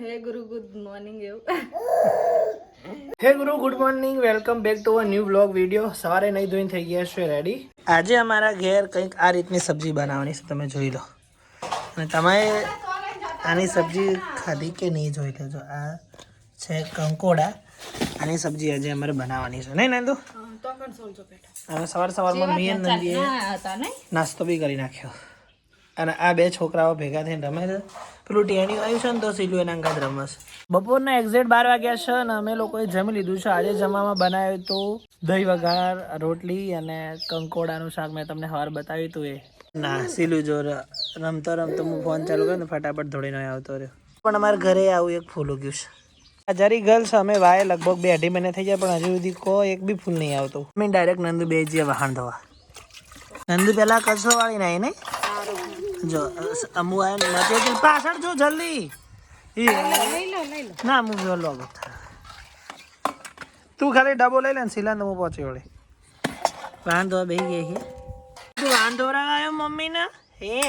હે ગુરુ good morning એવું. હે ગુરુ good morning welcome back to a new blog video સવારે નહીં ધોઈને થઈ ગયા છે રેડી આજે અમારા ઘેર કંઈક આ રીતની સબ્જી બનાવવાની છે તમે જોઈ લો. અને તમે આની સબ્જી ખાધી કે નહીં જોઈ લેજો? આ છે કંકોડા. આની સબ્જી આજે અમારે બનાવવાની છે. નહીં નંદુ? અને સવાર સવારમાં મી નંદીએ નાસ્તો બી કરી નાખ્યો. અને આ બે છોકરાઓ ભેગા થઈને રમે છે. પેલું ટેણી આવ્યું છે ને તો સીલું એના અંગાત રમસ બપોરના એક્ઝેક્ટ બાર વાગ્યા છે અને અમે લોકોએ જમી લીધું છે. આજે જમવામાં બનાવ્યું તો દહીં વઘાર રોટલી અને કંકોડાનું શાક મેં તમને હવાર બતાવ્યું હતું એ. ના સીલું જો રમતો રમતો હું ફોન ચાલુ કર્યો ને ફટાફટ ધોડીને આવતો રહ્યો. પણ અમારા ઘરે આવું એક ફૂલ ઉગ્યું છે. જરી ગર્લ્સ અમે વાય લગભગ બે અઢી મહિના થઈ ગયા પણ હજુ સુધી કોઈ એક બી ફૂલ નહીં આવતું. મેં ડાયરેક્ટ નંદુ બે જે વાહન ધોવા. નંદુ પહેલાં કચરો વાળી નાઈ? નહીં જો અમુ આય છે પાછળ જો જલ્દી. ઈ, ના હું જો લો તું ખાલી ડબો લઈ લે ને સિલાન હું પહોંચી વળે. વાંધો બે ગઈ છે તું વાંધો આવ્યો મમ્મી ને હે?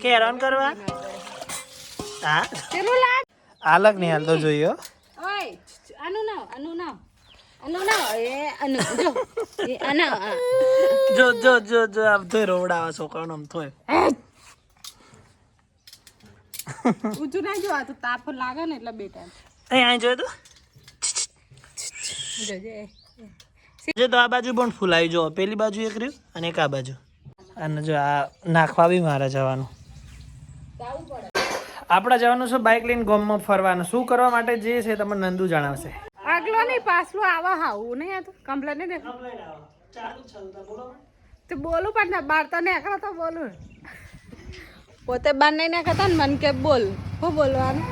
કે હેરાન કરવા? હા? પેલું લાગ અલગ નહીં હાલતો જોઈએ હો. ઓય આનું ના આનું ના આનું ના એ આનું જો. એ આના જો જો જો જો આમ તો રોવડાવા છોકરાનો આમ થોય. ઊંચું ના જોવા તો તાપ લાગે ને એટલે બેટા અહીં જોયું તું? જો તો આ બાજુ પણ ફૂલાવી જો. પેલી બાજુ એક રહ્યું અને એક આ બાજુ. અને જો આ નાખવા બી મારે જવાનું. આપણે જવાનું છે બાઇક લઈને ગોમમાં ફરવાનું. શું કરવા માટે જે છે તમને નંદુ જણાવશે. આગલો નહીં પાછલું આવા હાવું. નહીં આ તો કમ્પ્લેન નહીં તો બોલું પણ બાર તો નીકળો તો બોલું. પોતે બાર નહીં નાખતા ને મને કે બોલ હું બોલવાનું?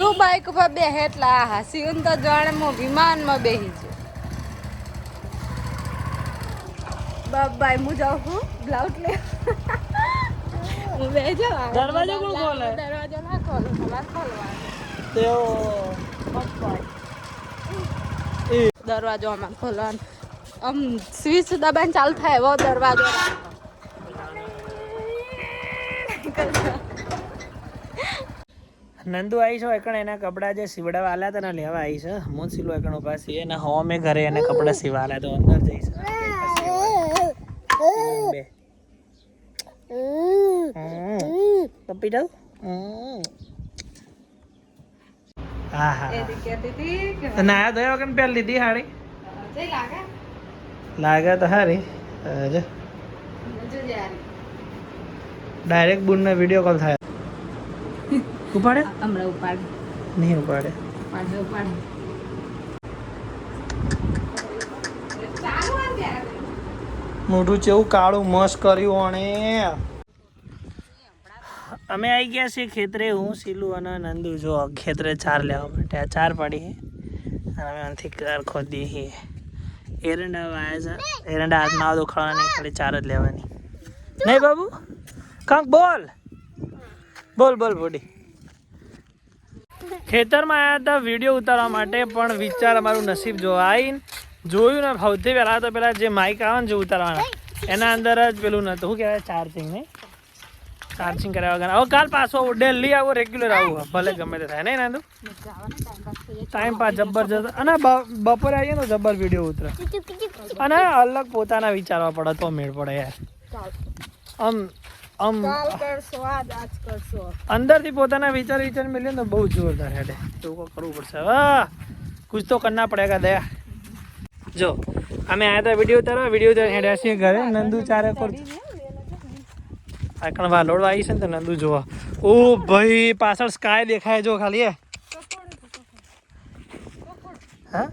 તું બાઈક ઉપર બે એટલે આ હાસી તો જાણે હું વિમાનમાં બેહી છું. બાય હું જાઉં છું? બ્લાઉઝ લે. હું બે જાઉં. દરવાજો કોણ ખોલે? દરવાજો ના ખોલો તમારે ખોલવાનો. તેઓ દરવાજો આમાં ખોલવાનો. આમ સ્વિચ દબાઈને ચાલુ થાય એવો દરવાજો નંદુ આવી છો એકણ, એના કપડા જે સીવડાવા આલ્યા હતા ને, લેવા આવી છે. હું સીલો એકણ ઊભા છીએ ને હો ઘરે એને કપડા સીવા આલ્યા તો, અંદર જઈશ બે. પપ્પી જાઉં? હમ. હા હા હા. કહેતી હતી કે તો નાયા ધોયા વગર પહેરી લીધી લાગે તો હારી. ડાયરેક્ટ બુનનો વીડિયો કોલ થાય. ઉપાડે? હમણાં ઉપાડે. નહીં ઉપાડે. ઉપાડે ઉપાડે. મોઢું ચેવું કાળું મસ્ત કર્યું અને અમે આવી ગયા છીએ ખેતરે હું સીલું અને નંદુ. જો ખેતરે ચાર લેવા માટે આ ચાર પડી અને અમે અહીંથી કાર ખોદી છીએ એરંડા વાયા છે. એરંડા હાથમાં આવતો ખળવા નહીં ખાલી ચાર જ લેવાની. નહીં બાબુ? કાંક બોલ. બોલ બોલ બોડી. ખેતરમાં આવ્યા હતા વીડિયો ઉતારવા માટે, પણ વિચાર અમારું નસીબ જો આવીને જોયું ને સૌથી પહેલાં તો પહેલાં જે માઇક આવે ને જે ઉતારવાના, એના અંદર જ પેલું નતું. શું કહેવાય? ચાર્જિંગ નહીં? ચાર્જિંગ કર્યા વગર. હવે કાલ પાછો ડેલી આવો રેગ્યુલર આવું. ભલે ગમે તે થાય. નહીં નાંદુ ટાઈમ પાસ જબરજસ્ત. અને બપોરે આવીએ ને જબર વીડિયો ઉતરે. અને અલગ પોતાના વિચારવા પડે તો મેળ પડે યાર. આમ આમ અંદરથી પોતાના વિચાર વિચાર મળીએ ને બહુ જોરદાર હેડે. એવું કરવું પડશે. હા કુછ તો કરના પડેગા દયા. જો, અમે આયા હતા વીડિયો ઉતારવા. વીડિયો ઉતાર હેડ્યા છીએ ઘરે. નંદુ ચારે પર આકણ વાલોડ આવી છે ને તો નંદુ જોવા. ઓ ભાઈ, પાછળ સ્કાય દેખાય જો ખાલી, હા.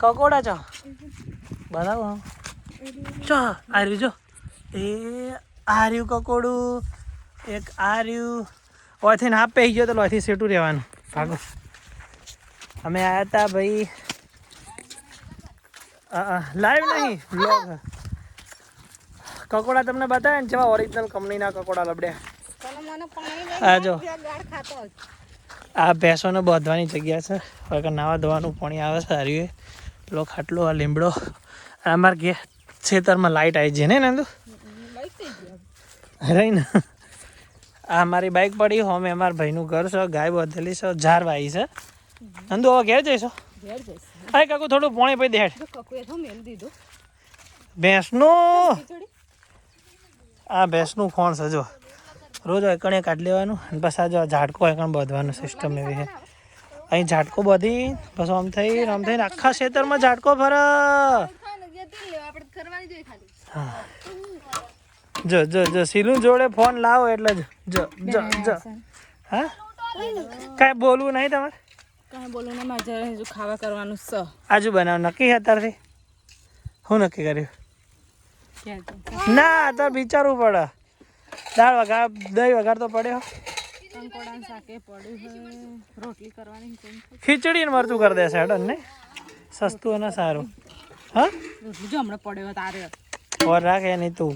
કકોડા ચા. બતાવો ચા, આ રહ્યું જો. એ આ રહ્યું કકોડું એક આ રહ્યું ઓયથી ના પે ગયો તો લોથી સેટું રહેવાનું. ભાગો. અમે આવ્યા હતા ભાઈ. લાઈવ નહીં બ્લોગ કકોડા તમને બતાવે ને જેવા ઓરિજિનલ કંપનીના કકોડા લબડ્યા આ જો. આ ભેંસોને બાંધવાની જગ્યા છે. વગર નાવા ધોવાનું પાણી આવે છે હાર્યું પેલો ખાટલો આ લીમડો. અમારા અમારે ઘેર ખેતરમાં લાઇટ આવી છે ને નંદુ લઈ જઈ ગયા રહી ને આ મારી બાઇક પડી હોમે અમારા ભાઈનું ઘર છે ગાય બધેલી છે ઝાર વાઈ છે. નંદુ હવે ઘેર જઈશો? હા કાકુ થોડું પોણી પછી દેડ ભેંસનું? આ ભેંસનું ફોન છે જો. રોજ એકણે કાઢી લેવાનું અને પછી આ જો ઝાડકો એકણ બધવાનું સિસ્ટમ એવી છે. અહીં ઝાડકો બધી બસ આમ થઈ આમ થઈને આખા ખેતરમાં ઝાડકો ફરે. ખાલી. જો જો જો સીલું જોડે ફોન લાવો એટલે જ. જો જો હા? કાંઈ બોલવું નહીં તમારે? કાંઈ બોલું નહીં મારે હજુ ખાવા કરવાનું સ આજુ બનાવ નક્કી છે અત્યારથી? હું નક્કી કર્યું? ના અત્યારે વિચારવું પડે. દાળ વઘાર દહીં વઘાર તો પડ્યો. ખીચડી મરચું કરી દેશે હેડન ને. સસ્તું અને સારું. હા? જો હમણાં પડ્યો તારે. ઓર રાખે નહીં તું.